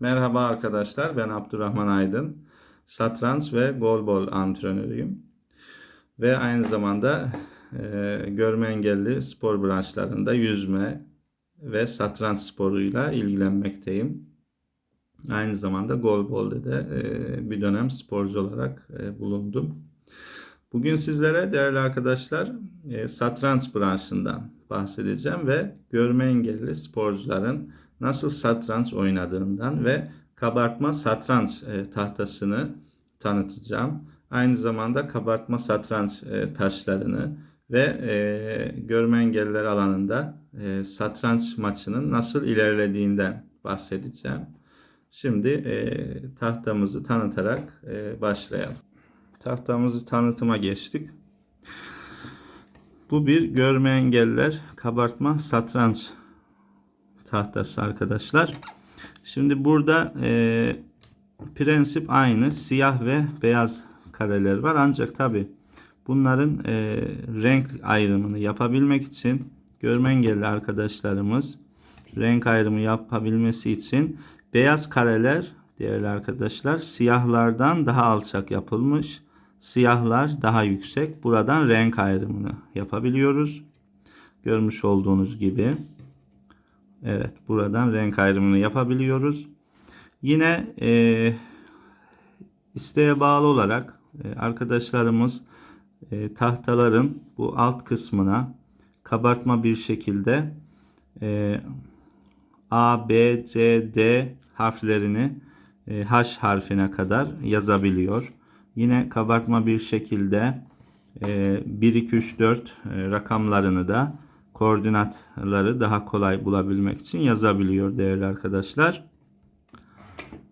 Merhaba arkadaşlar, ben Abdurrahman Aydın. Satranç ve golbol antrenörüyüm. Ve aynı zamanda e, görme engelli spor branşlarında yüzme ve satranç sporuyla ilgilenmekteyim. Aynı zamanda golbolde de e, bir dönem sporcu olarak e, bulundum. Bugün sizlere değerli arkadaşlar e, satranç branşından bahsedeceğim ve görme engelli sporcuların nasıl satranç oynadığından ve kabartma satranç e, tahtasını tanıtacağım. Aynı zamanda kabartma satranç e, taşlarını ve e, görme engelliler alanında e, satranç maçının nasıl ilerlediğinden bahsedeceğim. Şimdi e, tahtamızı tanıtarak e, başlayalım. Tahtamızı tanıtıma geçtik. Bu bir görme engelliler kabartma satranç tahtası arkadaşlar. Şimdi burada e, prensip aynı. Siyah ve beyaz kareler var. Ancak tabi bunların e, renk ayrımını yapabilmek için görme engelli arkadaşlarımız renk ayrımı yapabilmesi için beyaz kareler değerli arkadaşlar siyahlardan daha alçak yapılmış. Siyahlar daha yüksek. Buradan renk ayrımını yapabiliyoruz. Görmüş olduğunuz gibi. Evet buradan renk ayrımını yapabiliyoruz. Yine e, isteğe bağlı olarak e, arkadaşlarımız e, tahtaların bu alt kısmına kabartma bir şekilde e, A, B, C, D harflerini e, H harfine kadar yazabiliyor. Yine kabartma bir şekilde e, 1, 2, 3, 4 e, rakamlarını da koordinatları daha kolay bulabilmek için yazabiliyor değerli arkadaşlar.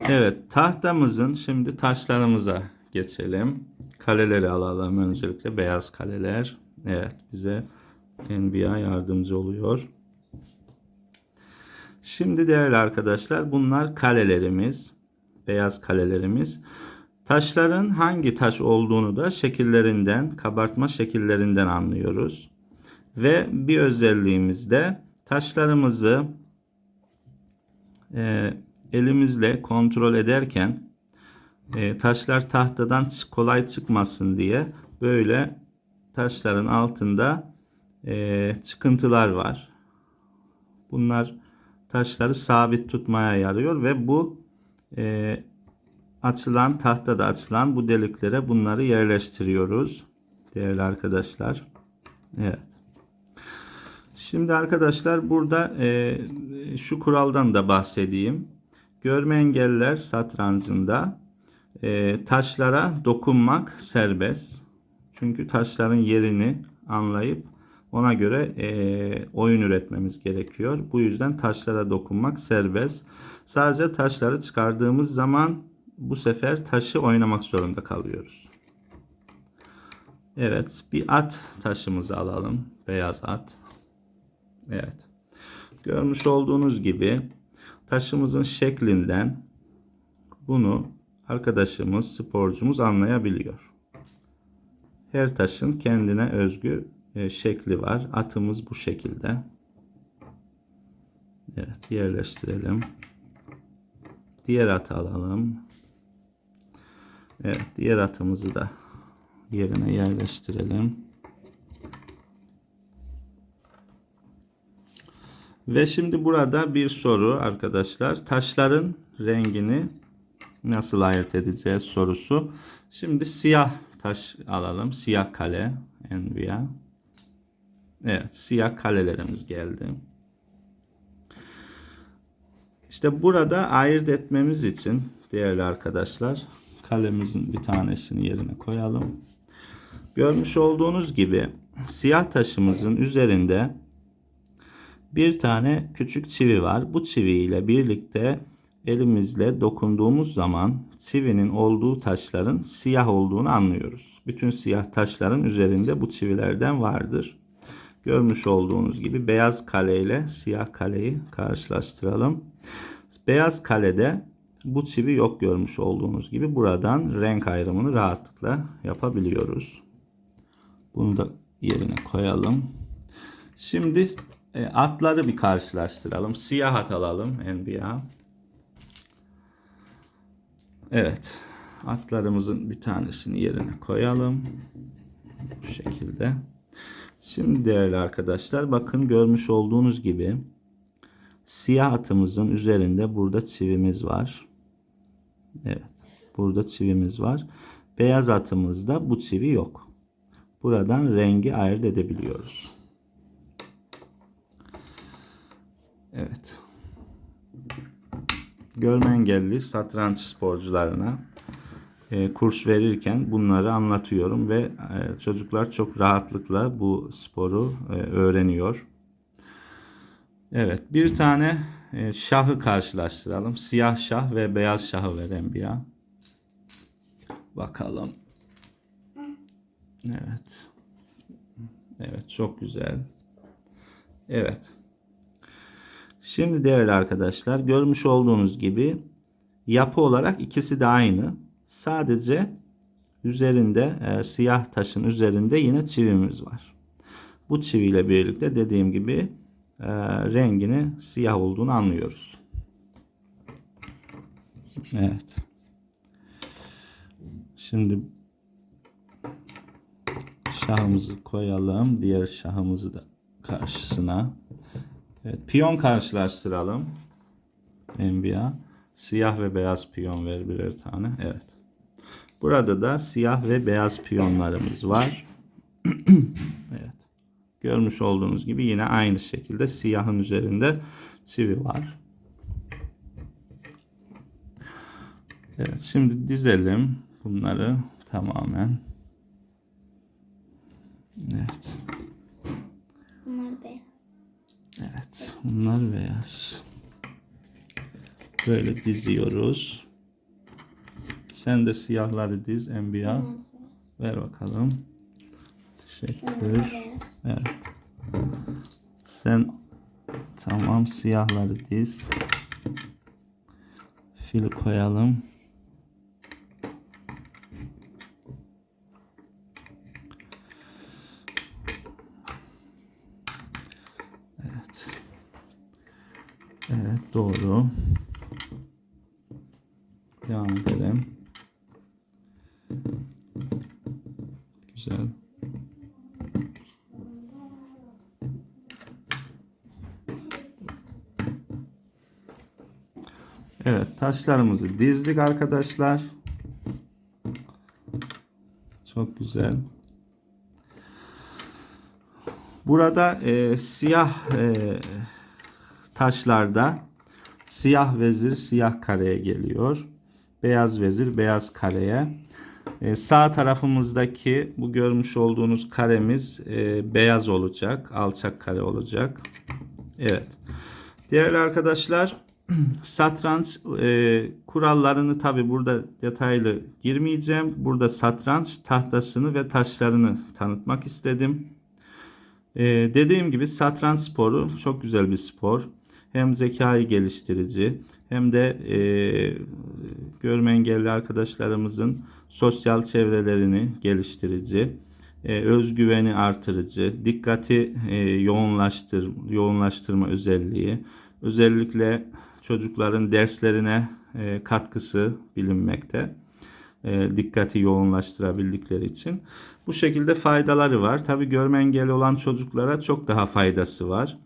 Evet tahtamızın şimdi taşlarımıza geçelim. Kaleleri alalım öncelikle beyaz kaleler. Evet bize NBA yardımcı oluyor. Şimdi değerli arkadaşlar bunlar kalelerimiz. Beyaz kalelerimiz. Taşların hangi taş olduğunu da şekillerinden, kabartma şekillerinden anlıyoruz. Ve bir özelliğimiz de taşlarımızı e, elimizle kontrol ederken e, taşlar tahtadan kolay çıkmasın diye böyle taşların altında e, çıkıntılar var. Bunlar taşları sabit tutmaya yarıyor ve bu e, açılan tahtada açılan bu deliklere bunları yerleştiriyoruz değerli arkadaşlar. Evet. Şimdi arkadaşlar burada e, şu kuraldan da bahsedeyim. Görme engelliler satrancında e, taşlara dokunmak serbest. Çünkü taşların yerini anlayıp ona göre e, oyun üretmemiz gerekiyor. Bu yüzden taşlara dokunmak serbest. Sadece taşları çıkardığımız zaman bu sefer taşı oynamak zorunda kalıyoruz. Evet bir at taşımızı alalım. Beyaz at. Evet. Görmüş olduğunuz gibi taşımızın şeklinden bunu arkadaşımız, sporcumuz anlayabiliyor. Her taşın kendine özgü e, şekli var. Atımız bu şekilde. Evet, yerleştirelim. Diğer atı alalım. Evet, diğer atımızı da yerine yerleştirelim. Ve şimdi burada bir soru arkadaşlar. Taşların rengini nasıl ayırt edeceğiz sorusu. Şimdi siyah taş alalım. Siyah kale. Envia. Evet. Siyah kalelerimiz geldi. İşte burada ayırt etmemiz için değerli arkadaşlar kalemizin bir tanesini yerine koyalım. Görmüş olduğunuz gibi siyah taşımızın üzerinde bir tane küçük çivi var. Bu çivi ile birlikte elimizle dokunduğumuz zaman çivinin olduğu taşların siyah olduğunu anlıyoruz. Bütün siyah taşların üzerinde bu çivilerden vardır. Görmüş olduğunuz gibi beyaz kale ile siyah kaleyi karşılaştıralım. Beyaz kalede bu çivi yok görmüş olduğunuz gibi buradan renk ayrımını rahatlıkla yapabiliyoruz. Bunu da yerine koyalım. Şimdi e, atları bir karşılaştıralım. Siyah at alalım NBA. Evet. Atlarımızın bir tanesini yerine koyalım. Bu şekilde. Şimdi değerli arkadaşlar bakın görmüş olduğunuz gibi siyah atımızın üzerinde burada çivimiz var. Evet. Burada çivimiz var. Beyaz atımızda bu çivi yok. Buradan rengi ayırt edebiliyoruz. Evet. Görme engelli satranç sporcularına e, kurs verirken bunları anlatıyorum ve e, çocuklar çok rahatlıkla bu sporu e, öğreniyor. Evet, bir tane e, şahı karşılaştıralım. Siyah şah ve beyaz şahı veren bir Bakalım. Evet. Evet, çok güzel. Evet. Şimdi değerli arkadaşlar, görmüş olduğunuz gibi yapı olarak ikisi de aynı. Sadece üzerinde e, siyah taşın üzerinde yine çivimiz var. Bu çiviyle birlikte dediğim gibi e, rengini siyah olduğunu anlıyoruz. Evet. Şimdi şahımızı koyalım. Diğer şahımızı da karşısına. Evet, piyon karşılaştıralım. Enbiya. Siyah ve beyaz piyon ver birer tane. Evet. Burada da siyah ve beyaz piyonlarımız var. evet. Görmüş olduğunuz gibi yine aynı şekilde siyahın üzerinde çivi var. Evet şimdi dizelim bunları tamamen. Evet. Evet bunlar beyaz. Böyle diziyoruz. Sen de siyahları diz Enbiya. Ver bakalım. Teşekkür. Evet. Sen tamam siyahları diz. Fil koyalım. Evet. Evet doğru. Devam edelim. Güzel. Evet taşlarımızı dizdik arkadaşlar. Çok güzel. Burada e, siyah e, taşlarda siyah vezir siyah kareye geliyor. Beyaz vezir beyaz kareye. E, sağ tarafımızdaki bu görmüş olduğunuz karemiz e, beyaz olacak. Alçak kare olacak. Evet. Değerli arkadaşlar satranç e, kurallarını tabi burada detaylı girmeyeceğim. Burada satranç tahtasını ve taşlarını tanıtmak istedim. E, dediğim gibi satranç sporu çok güzel bir spor. Hem zekayı geliştirici hem de e, görme engelli arkadaşlarımızın sosyal çevrelerini geliştirici, e, özgüveni artırıcı, dikkati e, yoğunlaştır, yoğunlaştırma özelliği, özellikle çocukların derslerine e, katkısı bilinmekte. E, dikkati yoğunlaştırabildikleri için. Bu şekilde faydaları var. Tabi görme engeli olan çocuklara çok daha faydası var.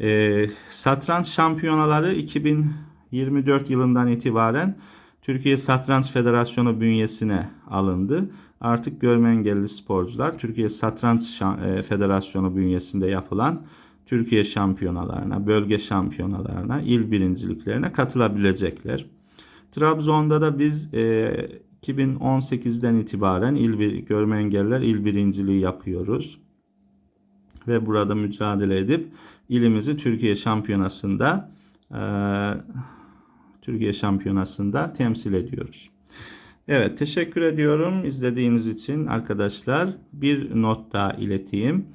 E, satranç şampiyonaları 2024 yılından itibaren Türkiye Satranç Federasyonu bünyesine alındı. Artık görme engelli sporcular Türkiye Satranç e, Federasyonu bünyesinde yapılan Türkiye şampiyonalarına, bölge şampiyonalarına, il birinciliklerine katılabilecekler. Trabzon'da da biz e, 2018'den itibaren il bir, görme engeller il birinciliği yapıyoruz. Ve burada mücadele edip ilimizi Türkiye şampiyonasında e, Türkiye şampiyonasında temsil ediyoruz. Evet teşekkür ediyorum izlediğiniz için arkadaşlar. Bir not daha ileteyim.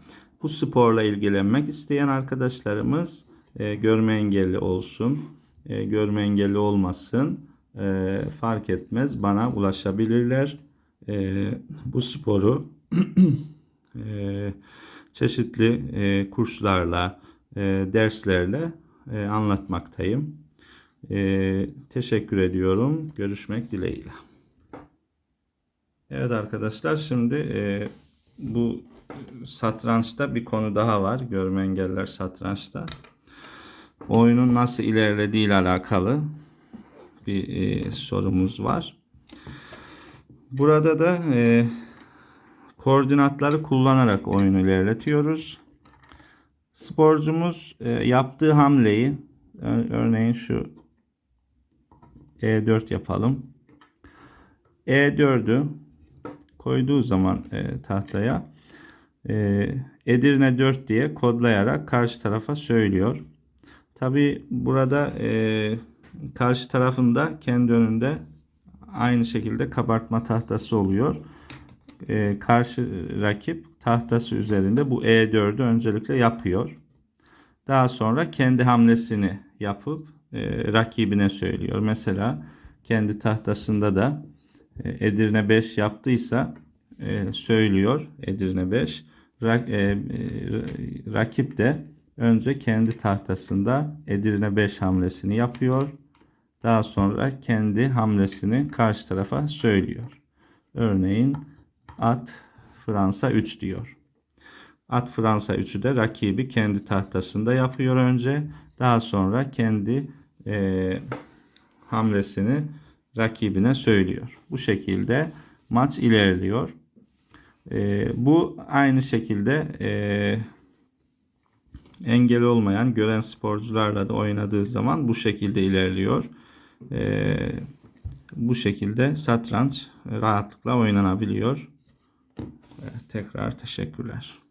Bu sporla ilgilenmek isteyen arkadaşlarımız e, görme engelli olsun, e, görme engelli olmasın e, fark etmez bana ulaşabilirler. E, bu sporu e, çeşitli e, kurslarla, e, derslerle e, anlatmaktayım. Ee, teşekkür ediyorum. Görüşmek dileğiyle. Evet arkadaşlar şimdi e, bu satrançta bir konu daha var. Görme engeller satrançta. Oyunun nasıl ilerlediği ile alakalı bir e, sorumuz var. Burada da e, koordinatları kullanarak oyunu ilerletiyoruz. Sporcumuz e, yaptığı hamleyi ö- örneğin şu E4 yapalım. E4'ü koyduğu zaman e, tahtaya e, Edirne 4 diye kodlayarak karşı tarafa söylüyor. Tabi burada e, karşı tarafında kendi önünde aynı şekilde kabartma tahtası oluyor. E, karşı rakip tahtası üzerinde bu E4'ü öncelikle yapıyor. Daha sonra kendi hamlesini yapıp e, rakibine söylüyor. Mesela kendi tahtasında da e, Edirne 5 yaptıysa e, söylüyor Edirne 5. Ra- e, e, rakip de önce kendi tahtasında Edirne 5 hamlesini yapıyor. Daha sonra kendi hamlesini karşı tarafa söylüyor. Örneğin at Fransa 3 diyor. At Fransa 3'ü de rakibi kendi tahtasında yapıyor önce. Daha sonra kendi e, hamlesini rakibine söylüyor. Bu şekilde maç ilerliyor. E, bu aynı şekilde e, engeli olmayan gören sporcularla da oynadığı zaman bu şekilde ilerliyor. E, bu şekilde satranç rahatlıkla oynanabiliyor. Evet, tekrar teşekkürler.